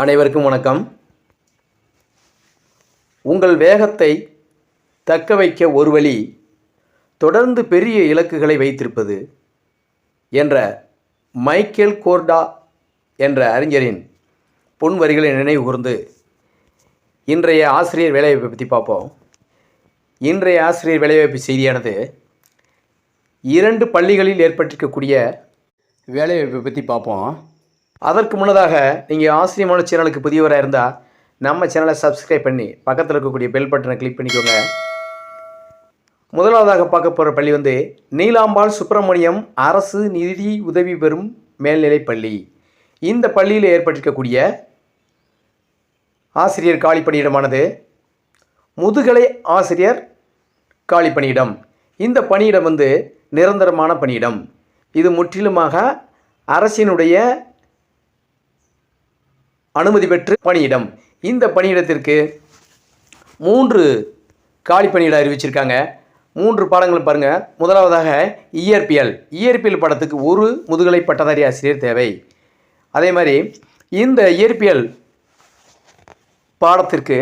அனைவருக்கும் வணக்கம். உங்கள் வேகத்தை தக்க வைக்க ஒரு வழி தொடர்ந்து பெரிய இலக்குகளை வைத்திருப்பது என்ற மைக்கேல் கோர்டா என்ற அறிஞரின் பொன் வரிகளை நினைவு கூர்ந்து இன்றைய ஆசிரியர் வேலைவாய்ப்பை பற்றி பார்ப்போம். இன்றைய ஆசிரியர் வேலைவாய்ப்பு செய்தியானது இரண்டு பள்ளிகளில் ஏற்பட்டிருக்கக்கூடிய வேலைவாய்ப்பை பற்றி பார்ப்போம். அதற்கு முன்னதாக நீங்கள் ஆசிரியமான சேனலுக்கு புதியவராக இருந்தால் நம்ம சேனலை சப்ஸ்கிரைப் பண்ணி பக்கத்தில் இருக்கக்கூடிய பெல் பட்டனை கிளிக் பண்ணிக்கோங்க. முதலாவதாக பார்க்க போகிற பள்ளி வந்து நீலாம்பாள் சுப்பிரமணியம் அரசு நிதி உதவி பெறும் மேல்நிலைப் பள்ளி. இந்த பள்ளியில் ஏற்பட்டிருக்கக்கூடிய ஆசிரியர் காலி பணியிடமானது முதுகலை ஆசிரியர் காலி பணியிடம். இந்த பணியிடம் வந்து நிரந்தரமான பணியிடம். இது முற்றிலுமாக அரசினுடைய அனுமதி பெற்று பணியிடம். இந்த பணியிடத்திற்கு மூன்று காலி பணியிடம் அறிவிச்சிருக்காங்க. மூன்று பாடங்களும் பாருங்கள் முதலாவதாக இயற்பியல். இயற்பியல் பாடத்துக்கு ஒரு முதுகலை பட்டதாரி ஆசிரியர் தேவை. அதே மாதிரி இந்த இயற்பியல் பாடத்திற்கு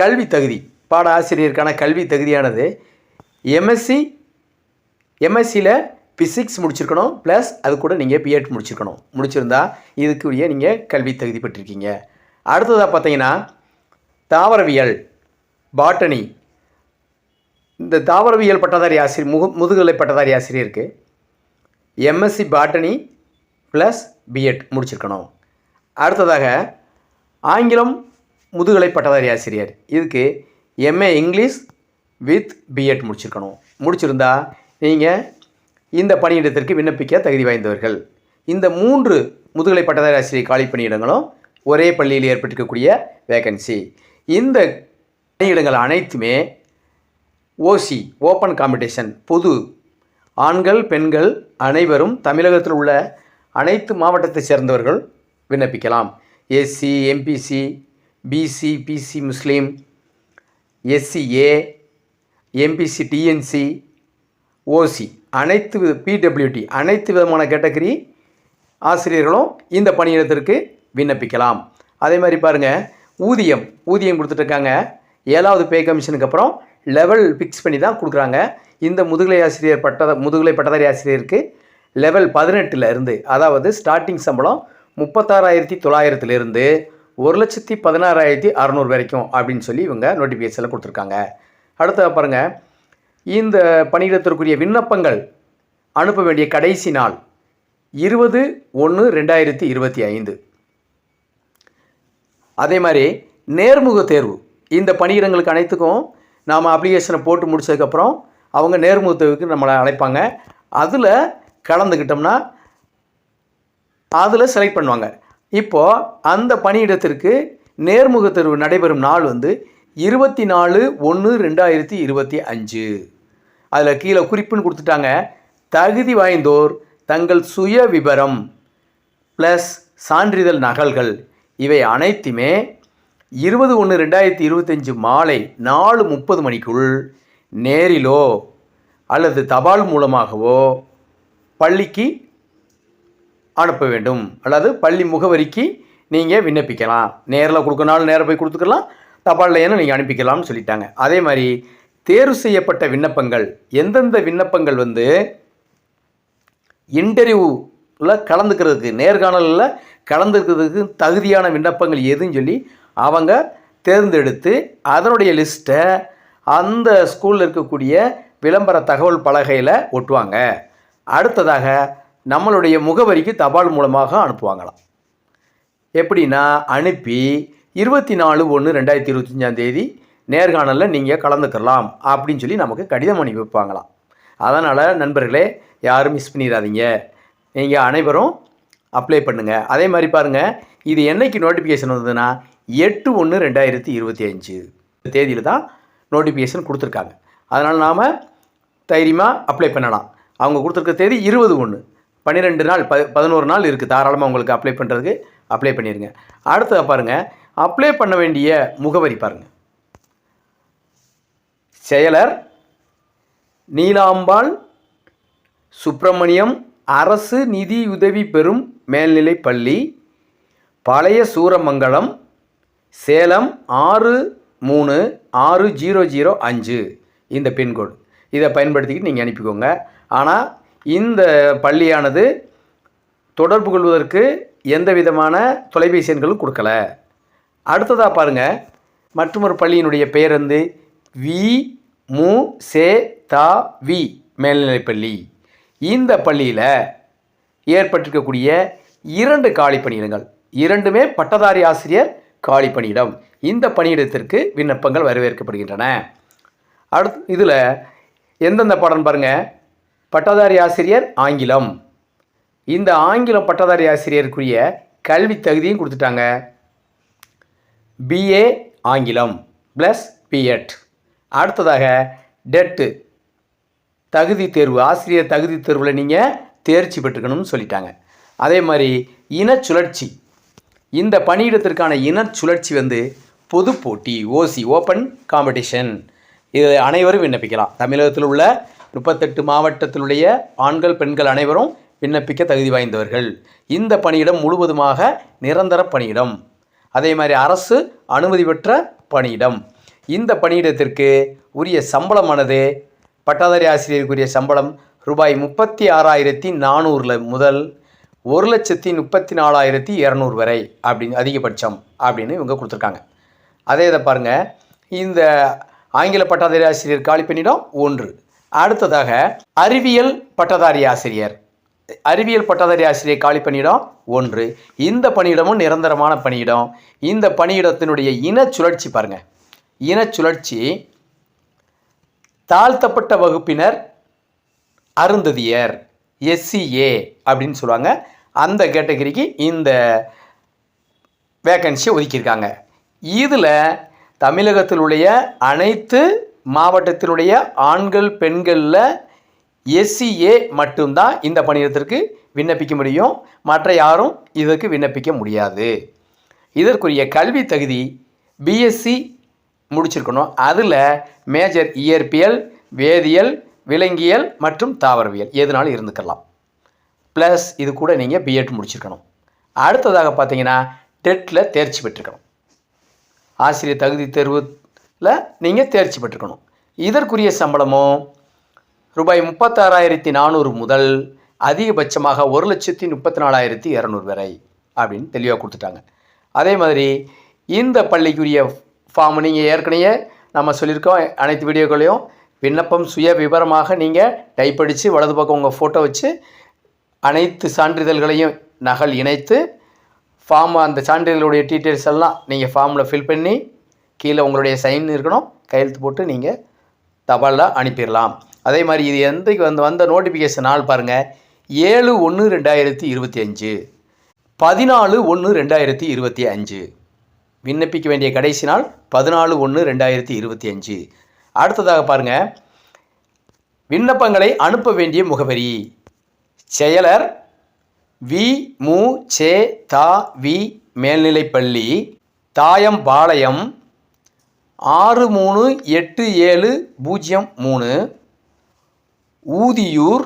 கல்வி தகுதி பாட ஆசிரியருக்கான கல்வி தகுதியானது எம்எஸ்சி எம்எஸ்சியில் ஃபிசிக்ஸ் முடிச்சிருக்கணும் ப்ளஸ் அது கூட நீங்கள் பிஎட் முடிச்சிருக்கணும். முடிச்சிருந்தா இதுக்குரிய நீங்கள் கல்வி தகுதி பெற்றிருக்கீங்க. அடுத்ததாக பார்த்தீங்கன்னா தாவரவியல் பாட்டனி இந்த தாவரவியல் பட்டதாரி ஆசிரியர் முகு முதுகலை பட்டதாரி ஆசிரியருக்கு எம்எஸ்சி பாட்டனி ப்ளஸ் பிஎட் முடிச்சிருக்கணும். அடுத்ததாக ஆங்கிலம் முதுகலை பட்டதாரி ஆசிரியர். இதுக்கு எம்ஏ இங்கிலீஷ் வித் பிஎட் முடிச்சிருக்கணும். முடிச்சிருந்தா நீங்கள் இந்த பணியிடத்திற்கு விண்ணப்பிக்க தகுதி வாய்ந்தவர்கள். இந்த மூன்று முதுகலை பட்டதாரி ஆசிரியர் காலி பணியிடங்களும் ஒரே பள்ளியில் ஏற்பட்டிருக்கக்கூடிய வேகன்சி இந்த பணியிடங்கள் அனைத்துமே ஓசி ஓப்பன் காம்படிஷன் பொது ஆண்கள் பெண்கள் அனைவரும் தமிழகத்தில் உள்ள அனைத்து மாவட்டத்தைச் சேர்ந்தவர்கள் விண்ணப்பிக்கலாம். எஸ்சி எம்பிசி பிசி பிசி முஸ்லீம் எஸ்சிஏ எம்பிசி டிஎன்சி ஓசி அனைத்து பிடபிள்யூடி அனைத்து விதமான கேட்டகரி ஆசிரியர்களும் இந்த பணியிடத்திற்கு விண்ணப்பிக்கலாம். அதே மாதிரி பாருங்கள் ஊதியம் ஊதியம் கொடுத்துட்ருக்காங்க. ஏழாவது பே கமிஷனுக்கு அப்புறம் லெவல் ஃபிக்ஸ் பண்ணி தான் கொடுக்குறாங்க. இந்த முதுகலை ஆசிரியர் பட்ட முதுகலை பட்டதாரி ஆசிரியருக்கு லெவல் பதினெட்டில் இருந்து அதாவது ஸ்டார்டிங் சம்பளம் முப்பத்தாறாயிரத்தி தொள்ளாயிரத்துலேருந்து ஒரு லட்சத்தி பதினாறாயிரத்தி அறநூறு வரைக்கும் அப்படின்னு சொல்லி இவங்க நோட்டிஃபிகேஷனில் கொடுத்துருக்காங்க. அடுத்த பாருங்கள் இந்த பணியிடத்திற்குரிய விண்ணப்பங்கள் அனுப்ப வேண்டிய கடைசி நாள் இருபது ஒன்று ரெண்டாயிரத்தி இருபத்தி ஐந்து. அதே மாதிரி நேர்முக தேர்வு. இந்த பணியிடங்களுக்கு அனைத்துக்கும் நாம் அப்ளிகேஷனை போட்டு முடிச்சதுக்கப்புறம் அவங்க நேர்முக தேர்வுக்கு நம்மளை அழைப்பாங்க. அதில் கலந்துக்கிட்டோம்னா அதில் செலக்ட் பண்ணுவாங்க. இப்போது அந்த பணியிடத்திற்கு நேர்முக தேர்வு நடைபெறும் நாள் வந்து இருபத்தி நாலு ஒன்று ரெண்டாயிரத்தி இருபத்தி அஞ்சு. அதில் கீழே குறிப்புன்னு கொடுத்துட்டாங்க. தகுதி வாய்ந்தோர் தங்கள் சுய விபரம் ப்ளஸ் சான்றிதழ் நகல்கள். இவை அனைத்துமே இருபது ஒன்று ரெண்டாயிரத்தி இருபத்தஞ்சி மாலை நாலு முப்பது மணிக்குள் நேரிலோ அல்லது தபால் மூலமாகவோ பள்ளிக்கு அனுப்ப வேண்டும். அல்லது பள்ளி முகவரிக்கு நீங்கள் விண்ணப்பிக்கலாம். நேரில் கொடுக்கனாலும் நேராக போய் கொடுத்துக்கலாம். தபால்லையான நீங்கள் அனுப்பிக்கலாம்னு சொல்லிட்டாங்க. அதே மாதிரி தேர்வு செய்யப்பட்ட விண்ணப்பங்கள். எந்தெந்த விண்ணப்பங்கள் வந்து இன்டர்வியூவில் கலந்துக்கிறதுக்கு நேர்காணலில் கலந்துக்கிறதுக்கு தகுதியான விண்ணப்பங்கள் எதுன்னு சொல்லி அவங்க தேர்ந்தெடுத்து அதனுடைய லிஸ்ட்டை அந்த ஸ்கூலில் இருக்கக்கூடிய விளம்பர தகவல் பலகையில் ஒட்டுவாங்க. அடுத்ததாக நம்மளுடைய முகவரிக்கு தபால் மூலமாக அனுப்புவாங்களாம். எப்படின்னா அனுப்பி இருபத்தி நாலு ஒன்று ரெண்டாயிரத்தி இருபத்தஞ்சாம் தேதி நேர்காணலில் நீங்கள் கலந்துக்கலாம் அப்படின்னு சொல்லி நமக்கு கடிதம் அனுப்பி வைப்பாங்களாம். அதனால் நண்பர்களே யாரும் மிஸ் பண்ணிடாதீங்க. நீங்கள் அனைவரும் அப்ளை பண்ணுங்கள் அதே மாதிரி பாருங்கள் இது என்னைக்கு நோட்டிஃபிகேஷன் வந்ததுன்னா எட்டு ஒன்று ரெண்டாயிரத்தி இருபத்தி அஞ்சு தேதியில் தான் நோட்டிஃபிகேஷன் கொடுத்துருக்காங்க. அதனால் நாம் தைரியமாக அப்ளை பண்ணலாம். அவங்க கொடுத்துருக்க தேதி இருபது ஒன்று பன்னிரெண்டு நாள் ப பதினோரு நாள் இருக்குது தாராளமாக உங்களுக்கு அப்ளை பண்ணுறதுக்கு அப்ளை பண்ணிடுங்க அடுத்தது பாருங்கள் அப்ளை பண்ண வேண்டிய முகவரி பாருங்கள் செயலர் நீலாம்பாள் சுப்பிரமணியம் அரசு நிதி உதவி பெறும் மேல்நிலைப் பள்ளி பழைய சூரமங்கலம் சேலம் ஆறு மூணு ஆறு ஜீரோ ஜீரோ அஞ்சு. இந்த பின்கோடு இதை பயன்படுத்திக்கிட்டு நீங்கள் அனுப்பிக்கோங்க. ஆனால் இந்த பள்ளியானது தொடர்பு கொள்வதற்கு எந்த விதமான தொலைபேசி எண்களும் கொடுக்கல. அடுத்ததாக பாருங்கள் மற்றொரு பள்ளியினுடைய பெயர் வந்து வி மு சே தா வி மேல்நிலைப்பள்ளி இந்த பள்ளியில் ஏற்பட்டிருக்கக்கூடிய இரண்டு காலி பணியிடங்கள். இரண்டுமே பட்டதாரி ஆசிரியர் காலி பணியிடம். இந்த பணியிடத்திற்கு விண்ணப்பங்கள் வரவேற்கப்படுகின்றன. அடுத்து இதில் எந்தெந்த பாடம் பாருங்கள் பட்டதாரி ஆசிரியர் ஆங்கிலம். இந்த ஆங்கிலம் பட்டதாரி ஆசிரியருக்குரிய கல்வி தகுதியும் கொடுத்துட்டாங்க. பிஏ ஆங்கிலம் ப்ளஸ் பிஎட் அடுத்ததாக டெட்டு தகுதி தேர்வு ஆசிரியர் தகுதி தேர்வில் நீங்கள் தேர்ச்சி பெற்றுக்கணும்னு சொல்லிட்டாங்க. அதே மாதிரி இனச்சுழற்சி இந்த பணியிடத்திற்கான இனச்சுழற்சி வந்து பொது போட்டி ஓசி ஓப்பன் காம்படிஷன். இது அனைவரும் விண்ணப்பிக்கலாம். தமிழகத்தில் உள்ள முப்பத்தெட்டு மாவட்டத்திலுடைய ஆண்கள் பெண்கள் அனைவரும் விண்ணப்பிக்க தகுதி வாய்ந்தவர்கள். இந்த பணியிடம் முழுவதுமாக நிரந்தர பணியிடம். அதே மாதிரி அரசு அனுமதி பெற்ற பணியிடம். இந்த பணியிடத்திற்கு உரிய சம்பளமானது பட்டாதாரி ஆசிரியருக்குரிய சம்பளம் ரூபாய் முப்பத்தி ஆறாயிரத்தி நானூறில் முதல் ஒரு லட்சத்தி முப்பத்தி நாலாயிரத்தி இரநூறு வரை அப்படின்னு அதிகபட்சம் அப்படின்னு இவங்க கொடுத்துருக்காங்க. அதே இதை பாருங்கள் இந்த ஆங்கில பட்டதாரி ஆசிரியர் காலி பண்ணிடம் ஒன்று. அடுத்ததாக அறிவியல் பட்டதாரி ஆசிரியர். அறிவியல் பட்டதாரி ஆசிரியர் காலி பணியிடம் ஒன்று. இந்த பணியிடமும் நிரந்தரமான பணியிடம். இந்த பணியிடத்தினுடைய இன சுழற்சி பாருங்கள் இன சுழற்சி தாழ்த்தப்பட்ட வகுப்பினர் அருந்ததியர் எஸ்சிஏ அப்படின்னு சொல்லுவாங்க. அந்த கேட்டகரிக்கு இந்த வேக்கன்சியை ஒதுக்கியிருக்காங்க. இதில் தமிழகத்திலுடைய அனைத்து மாவட்டத்தினுடைய ஆண்கள் பெண்களில் எஸ்சிஏ மட்டும்தான் இந்த பணியிடத்திற்கு விண்ணப்பிக்க முடியும். மற்ற யாரும் இதற்கு விண்ணப்பிக்க முடியாது. இதற்குரிய கல்வி தகுதி பிஎஸ்சி முடிச்சிருக்கணும். அதில் மேஜர் இயற்பியல் வேதியியல் விலங்கியல் மற்றும் தாவரவியல். எதுனாலும் இருந்துக்கலாம். ப்ளஸ் இது கூட நீங்கள் பிஎட் முடிச்சிருக்கணும். அடுத்ததாக பார்த்தீங்கன்னா டெட்டில் தேர்ச்சி பெற்றிருக்கணும். ஆசிரியர் தகுதி தேர்வில் நீங்கள் தேர்ச்சி பெற்றிருக்கணும். இதற்குரிய சம்பளமும் ரூபாய் முப்பத்தாறாயிரத்தி நானூறு முதல் அதிகபட்சமாக ஒரு லட்சத்தி முப்பத்தி நாலாயிரத்தி இரநூறு வரை அப்படின்னு தெளிவாக கொடுத்துட்டாங்க. அதே மாதிரி இந்த பள்ளிக்குரிய ஃபார்ம் நீங்கள் ஏற்கனவே நம்ம சொல்லியிருக்கோம் அனைத்து வீடியோக்களையும். விண்ணப்பம் சுய விவரமாக நீங்கள் டைப் அடித்து வலது பக்கம் உங்கள் ஃபோட்டோ வச்சு அனைத்து சான்றிதழ்களையும் நகல் இணைத்து ஃபார்ம் அந்த சான்றிதழுடைய டீட்டெயில்ஸ் எல்லாம் நீங்கள் ஃபார்மில் ஃபில் பண்ணி கீழே உங்களுடைய சைன் இருக்கணும். கையெழுத்து போட்டு நீங்கள் தபாலில் அனுப்பிடலாம். அதே மாதிரி இது எந்தக்கு வந்து வந்த நோட்டிஃபிகேஷன் நாள் பாருங்கள் ஏழு ஒன்று ரெண்டாயிரத்தி இருபத்தி அஞ்சு. பதினாலு ஒன்று ரெண்டாயிரத்தி இருபத்தி அஞ்சு. விண்ணப்பிக்க வேண்டிய கடைசி நாள் பதினாலு ஒன்று ரெண்டாயிரத்தி இருபத்தி அஞ்சு. அடுத்ததாக பாருங்கள் விண்ணப்பங்களை அனுப்ப வேண்டிய முகவரி. செயலர் வி. மு. சே. தா. வி. மேல்நிலைப்பள்ளி தாயம்பாளையம் ஆறு மூணு எட்டு ஏழு பூஜ்ஜியம் மூணு ஊதியூர்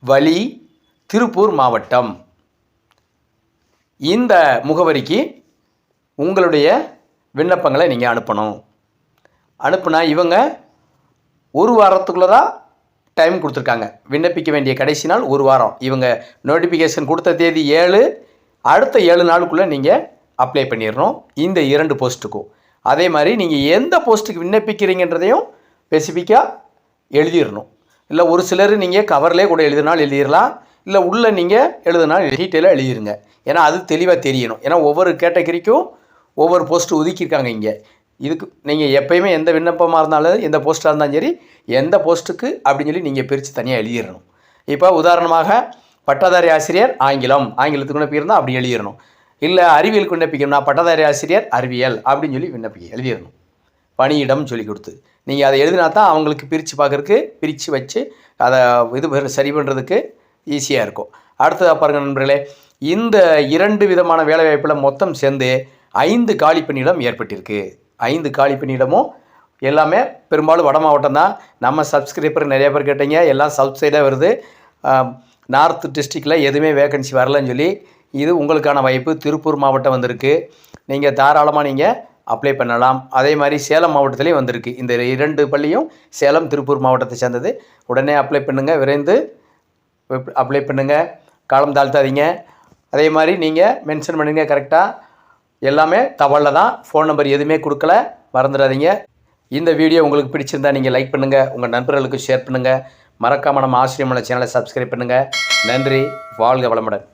வழி திருப்பூர் மாவட்டம். இந்த முகவரிக்கு உங்களுடைய விண்ணப்பங்களை நீங்கள் அனுப்பணும். அனுப்புனா இவங்க ஒரு வாரத்துக்குள்ளே தான் டைம் கொடுத்துருக்காங்க. விண்ணப்பிக்க வேண்டிய கடைசி நாள் ஒரு வாரம். இவங்க நோட்டிஃபிகேஷன் கொடுத்த தேதி ஏழு அடுத்த ஏழு நாளுக்குள்ளே நீங்கள் அப்ளை பண்ணிடணும் இந்த இரண்டு போஸ்ட்டுக்கும் அதே மாதிரி நீங்கள் எந்த போஸ்ட்டுக்கு விண்ணப்பிக்கிறீங்கன்றதையும் ஸ்பெசிஃபிக்காக எழுதிடணும் இல்லை ஒரு சிலர் நீங்கள் கவர்லேயே கூட எழுதினாலும் எழுதிடலாம் இல்லை உள்ளே நீங்கள் எழுதினாலும் டீட்டெயிலாக எழுதிருங்க. ஏன்னா அது தெளிவாக தெரியணும். ஏன்னா ஒவ்வொரு கேட்டகரிக்கும் ஒவ்வொரு போஸ்ட்டு ஒதுக்கியிருக்காங்க இங்கே. இதுக்கு நீங்கள் எப்பயுமே எந்த விண்ணப்பமாக இருந்தாலும் எந்த போஸ்ட்டாக இருந்தாலும் சரி எந்த போஸ்ட்டுக்கு அப்படின்னு சொல்லி நீங்கள் பிரித்து தனியாக எழுதிடணும். இப்போ உதாரணமாக பட்டதாரி ஆசிரியர் ஆங்கிலம் ஆங்கிலத்துக்கு விண்ணப்பிக்கிறதா அப்படி எழுதிடணும். இல்லை அறிவியலுக்கு விண்ணப்பிக்கணும்னா பட்டதாரி ஆசிரியர் அறிவியல் அப்படின்னு சொல்லி விண்ணப்பிக்க எழுதிடணும். பணியிடம் சொல்லி கொடுத்து. நீங்கள் அதை எழுதினா தான் அவங்களுக்கு பிரித்து பார்க்குறதுக்கு பிரித்து வச்சு அதை இது சரி பண்ணுறதுக்கு ஈஸியாக இருக்கும். அடுத்ததாக பாருங்கள் நண்பர்களே இந்த இரண்டு விதமான வேலைவாய்ப்பில் மொத்தம் சேர்ந்து ஐந்து காலி பணியிடம் ஏற்பட்டிருக்கு. ஐந்து காலி பணியிடமும் எல்லாமே பெரும்பாலும் வட மாவட்டம் தான். நம்ம சப்ஸ்கிரைபர் நிறைய பேர் கேட்டீங்க. எல்லாம் சவுத் சைடாக வருது. நார்த் டிஸ்ட்ரிக்டில் எதுவுமே வேகன்சி வரலன்னு சொல்லி இது உங்களுக்கான வாய்ப்பு. திருப்பூர் மாவட்டம் வந்திருக்கு. நீங்கள் தாராளமாக நீங்கள் அப்ளை பண்ணலாம். அதே மாதிரி சேலம் மாவட்டத்துலேயும் வந்திருக்கு. இந்த இரண்டு பள்ளியும் சேலம் திருப்பூர் மாவட்டத்தை சேர்ந்தது. உடனே அப்ளை பண்ணுங்கள் விரைந்து அப்ளை பண்ணுங்கள் காலம் தாழ்த்தாதீங்க. அதே மாதிரி நீங்கள் மென்ஷன் பண்ணுங்கள் கரெக்டாக எல்லாமே தவளில் தான். ஃபோன் நம்பர் எதுவுமே கொடுக்கல. மறந்துடாதீங்க. இந்த வீடியோ உங்களுக்கு பிடிச்சிருந்தா நீங்கள் லைக் பண்ணுங்கள் உங்கள் நண்பர்களுக்கு ஷேர் பண்ணுங்கள் மறக்காமல் நம்ம ஆசிரியமான சேனலை சப்ஸ்கிரைப் பண்ணுங்கள் நன்றி. வாழ்க வளமுடன்.